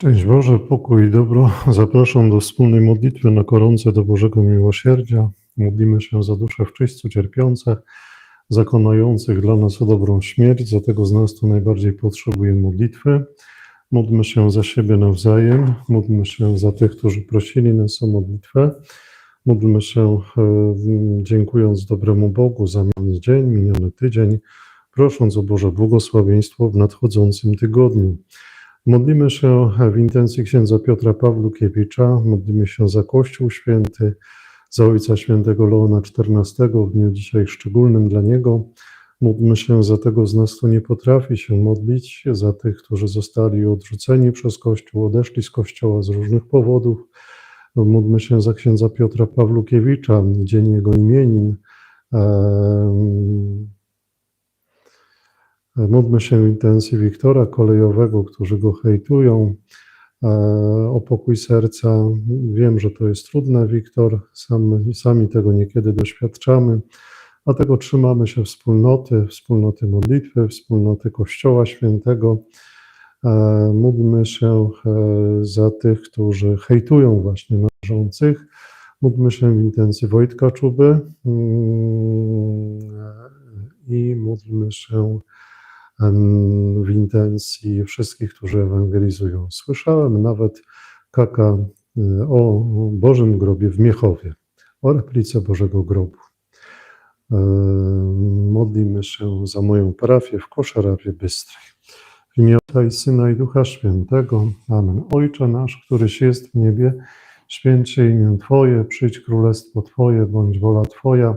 Szczęść Boże, pokój i dobro. Zapraszam do wspólnej modlitwy na koronce do Bożego Miłosierdzia. Modlimy się za dusze w czyśćcu cierpiące, zakonających dla nas o dobrą śmierć, za tego z nas, kto najbardziej potrzebuje modlitwy. Módlmy się za siebie nawzajem, módlmy się za tych, którzy prosili nas o modlitwę. Módlmy się e, dziękując dobremu Bogu za miniony dzień, miniony tydzień, prosząc o Boże błogosławieństwo w nadchodzącym tygodniu. Modlimy się w intencji księdza Piotra Pawlukiewicza, modlimy się za Kościół Święty, za Ojca Świętego Leona XIV w dniu dzisiaj szczególnym dla niego. Módlmy się za tego z nas, kto nie potrafi się modlić, za tych, którzy zostali odrzuceni przez Kościół, odeszli z Kościoła z różnych powodów. Módlmy się za księdza Piotra Pawlukiewicza, dzień jego imienin. Módlmy się intencji Wiktora Kolejowego, którzy go hejtują, e, o pokój serca. Wiem, że to jest trudne, Wiktor, sami, sami tego niekiedy doświadczamy, dlatego trzymamy się wspólnoty, wspólnoty modlitwy, wspólnoty Kościoła Świętego. E, módlmy się e, za tych, którzy hejtują właśnie należących. Módlmy się w intencji Wojtka Czuby mm, i módlmy się w intencji wszystkich, którzy ewangelizują. Słyszałem nawet kaka y, o Bożym grobie w Miechowie, o replice Bożego grobu. Y, modlimy się za moją parafię w Koszarawie Bystrej. W imię Ojca i Syna i Ducha Świętego. Amen. Ojcze nasz, któryś jest w niebie, święcie imię Twoje, przyjdź królestwo Twoje, bądź wola Twoja,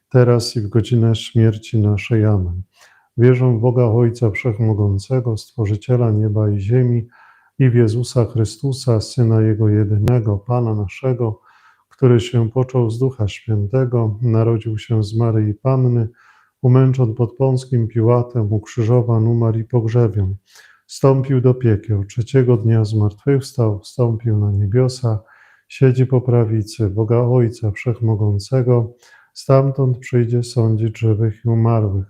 teraz i w godzinę śmierci naszej. Amen. Wierzę w Boga Ojca Wszechmogącego, Stworzyciela nieba i ziemi i w Jezusa Chrystusa, Syna Jego jedynego, Pana naszego, który się począł z Ducha Świętego, narodził się z Maryi Panny, umęczon pod Pąckim Piłatem, ukrzyżowan, umarł i pogrzebion. Wstąpił do piekieł, trzeciego dnia zmartwychwstał, wstąpił na niebiosa, siedzi po prawicy Boga Ojca Wszechmogącego, Stamtąd przyjdzie sądzić żywych i umarłych.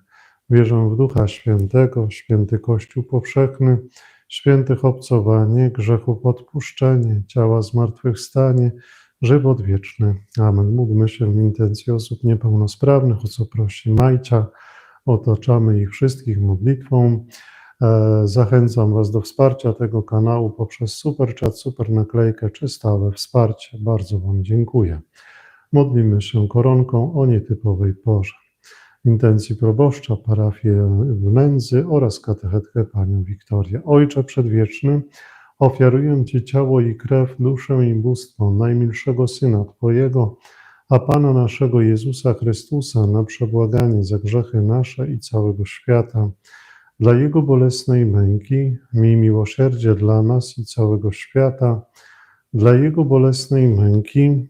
Wierzę w Ducha Świętego, święty Kościół powszechny, świętych obcowanie, grzechów odpuszczenie, ciała zmartwychwstanie, żywot wieczny. Amen. Módlmy się w intencji osób niepełnosprawnych, o co prosi Majcia. Otaczamy ich wszystkich modlitwą. E, zachęcam Was do wsparcia tego kanału poprzez super chat, super naklejkę czy stałe wsparcie. Bardzo Wam dziękuję. Modlimy się koronką o nietypowej porze. Intencji proboszcza, parafię w Nędzy oraz katechetkę Panią Wiktorię. Ojcze Przedwieczny, ofiaruję Ci ciało i krew, duszę i bóstwo najmilszego Syna Twojego, a Pana naszego Jezusa Chrystusa na przebłaganie za grzechy nasze i całego świata. Dla Jego bolesnej męki, miej miłosierdzie dla nas i całego świata. Dla Jego bolesnej męki,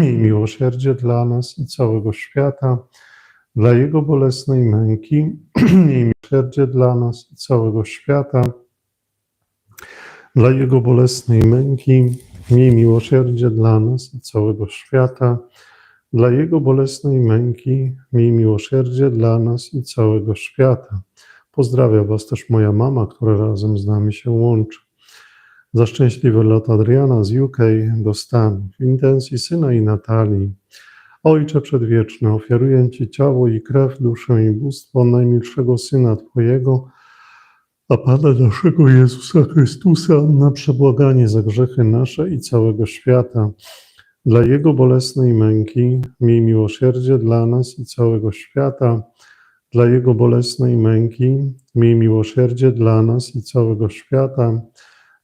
Miej miłosierdzie dla nas i całego świata, dla Jego bolesnej męki. Miej miłosierdzie dla nas i całego świata, dla Jego bolesnej męki. Miej miłosierdzie dla nas i całego świata, dla Jego bolesnej męki. Miej miłosierdzie dla nas i całego świata. Pozdrawiam Was też moja mama, która razem z nami się łączy za szczęśliwy lot Adriana z UK do Stanów, intencji syna i Natalii. Ojcze Przedwieczny, ofiaruję Ci ciało i krew, duszę i bóstwo najmilszego Syna Twojego, a Pana naszego Jezusa Chrystusa na przebłaganie za grzechy nasze i całego świata. Dla Jego bolesnej męki miej miłosierdzie dla nas i całego świata. Dla Jego bolesnej męki miej miłosierdzie dla nas i całego świata.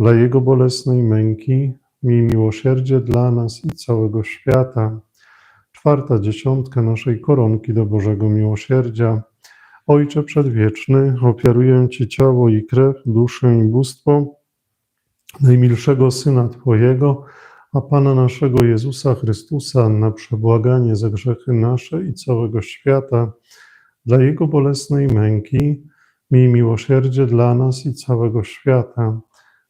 Dla Jego bolesnej męki miej miłosierdzie dla nas i całego świata. Czwarta dziesiątka naszej koronki do Bożego Miłosierdzia. Ojcze Przedwieczny, ofiaruję Ci ciało i krew, duszę i bóstwo najmilszego Syna Twojego, a Pana naszego Jezusa Chrystusa na przebłaganie za grzechy nasze i całego świata. Dla Jego bolesnej męki miej miłosierdzie dla nas i całego świata.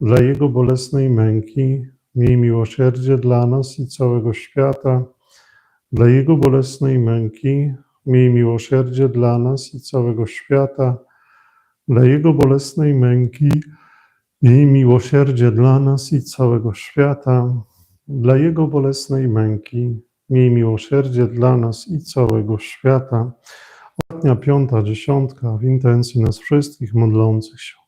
Dla Jego bolesnej męki miej miłosierdzie dla nas i całego świata. Dla Jego bolesnej męki miej miłosierdzie dla nas i całego świata. Dla Jego bolesnej męki miej miłosierdzie dla nas i całego świata. Dla Jego bolesnej męki miej miłosierdzie dla nas i całego świata. Ostatnia piąta dziesiątka w intencji nas wszystkich modlących się.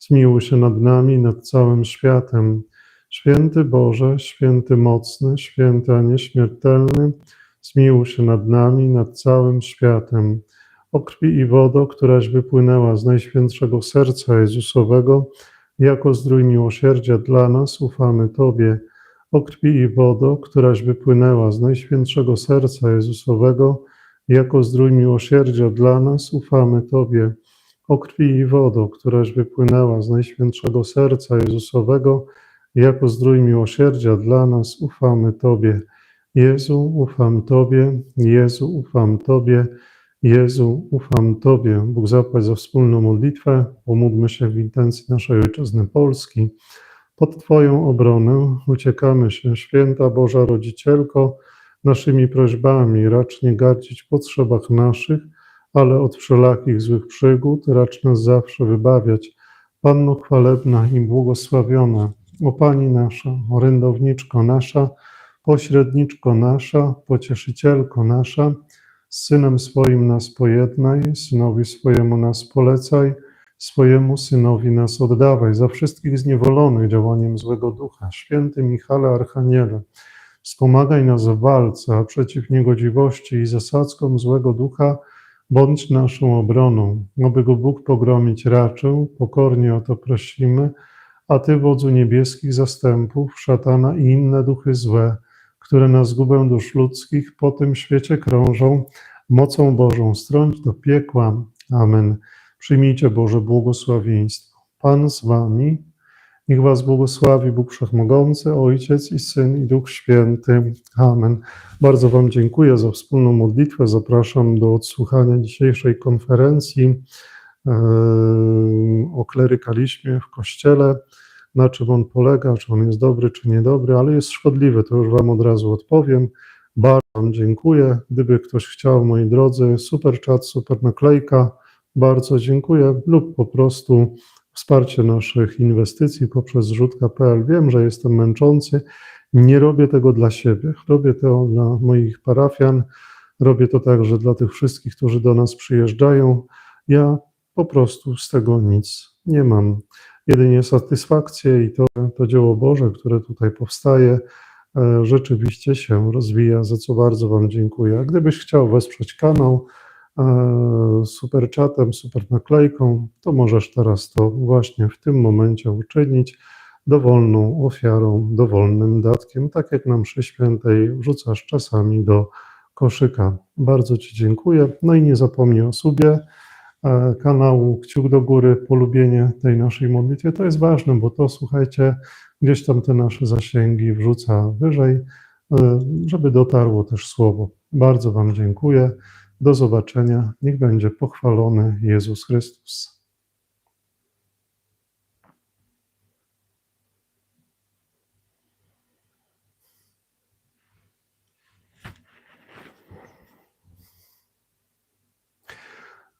zmiłuj się nad nami, nad całym światem. Święty Boże, święty mocny, święty a nieśmiertelny, zmiłuj się nad nami, nad całym światem. O krwi i wodo, któraś wypłynęła z Najświętszego Serca Jezusowego, jako zdrój miłosierdzia dla nas, ufamy Tobie. O krwi i wodo, któraś wypłynęła z Najświętszego Serca Jezusowego, jako zdrój miłosierdzia dla nas, ufamy Tobie. O krwi i wodo, któraś wypłynęła z Najświętszego Serca Jezusowego, jako zdrój miłosierdzia dla nas, ufamy Tobie. Jezu, ufam Tobie, Jezu, ufam Tobie, Jezu, ufam Tobie. Bóg zapłać za wspólną modlitwę. Pomódlmy się w intencji naszej Ojczyzny Polski. Pod Twoją obronę uciekamy się, święta Boża Rodzicielko, naszymi prośbami, racz nie gardzić w potrzebach naszych, ale od wszelakich złych przygód racz nas zawsze wybawiać. Panno chwalebna i błogosławiona, o Pani nasza, orędowniczko nasza, pośredniczko nasza, pocieszycielko nasza, z Synem swoim nas pojednaj, Synowi swojemu nas polecaj, swojemu Synowi nas oddawaj, za wszystkich zniewolonych działaniem złego ducha. Święty Michale Archaniele, wspomagaj nas w walce, a przeciw niegodziwości i zasadzkom złego ducha bądź naszą obroną. Oby go Bóg pogromić raczył, pokornie o to prosimy, a Ty, wodzu niebieskich zastępów, szatana i inne duchy złe, które na zgubę dusz ludzkich po tym świecie krążą, mocą Bożą strąć do piekła. Amen. Przyjmijcie Boże błogosławieństwo. Pan z Wami, niech Was błogosławi Bóg Wszechmogący, Ojciec i Syn i Duch Święty. Amen. Bardzo Wam dziękuję za wspólną modlitwę. Zapraszam do odsłuchania dzisiejszej konferencji e, o klerykalizmie w Kościele na czym on polega, czy on jest dobry, czy niedobry, ale jest szkodliwy, to już Wam od razu odpowiem. Bardzo Wam dziękuję. Gdyby ktoś chciał, moi drodzy, super czat, super naklejka, bardzo dziękuję, lub po prostu wsparcie naszych inwestycji poprzez zrzutka.pl. Wiem, że jestem męczący, nie robię tego dla siebie, robię to dla moich parafian, robię to także dla tych wszystkich, którzy do nas przyjeżdżają. Ja po prostu z tego nic nie mam jedynie satysfakcję i to, to dzieło Boże, które tutaj powstaje, e, rzeczywiście się rozwija, za co bardzo Wam dziękuję. A gdybyś chciał wesprzeć kanał super czatem, super naklejką, to możesz teraz to właśnie w tym momencie uczynić dowolną ofiarą, dowolnym datkiem, tak jak na mszy świętej wrzucasz czasami do koszyka. Bardzo Ci dziękuję. No i nie zapomnij o sobie kanału, kciuk do góry, polubienie tej naszej modlitwie. To jest ważne, bo to, słuchajcie, gdzieś tam te nasze zasięgi wrzuca wyżej, e, żeby dotarło też słowo. Bardzo Wam dziękuję. Do zobaczenia. Niech będzie pochwalony Jezus Chrystus.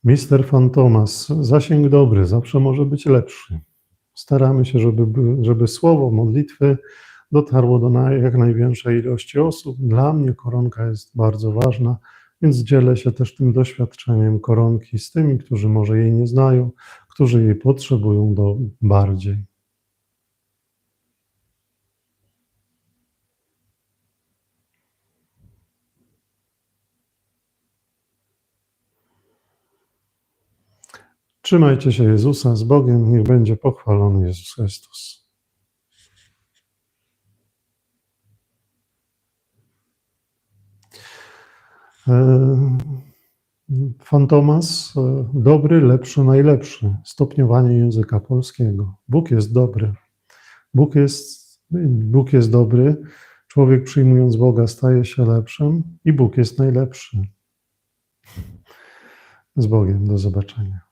Mister Fantomas, zasięg dobry, zawsze może być lepszy. Staramy się, żeby, żeby słowo modlitwy dotarło do jak największej ilości osób. Dla mnie koronka jest bardzo ważna, więc dzielę się też tym doświadczeniem koronki z tymi, którzy może jej nie znają, którzy jej potrzebują do bardziej. Trzymajcie się Jezusa z Bogiem, niech będzie pochwalony Jezus Chrystus. Fantomas, e, dobry, lepszy, najlepszy. Stopniowanie języka polskiego. Bóg jest dobry. Bóg jest, Bóg jest dobry. Człowiek przyjmując Boga staje się lepszym i Bóg jest najlepszy. Z Bogiem, do zobaczenia.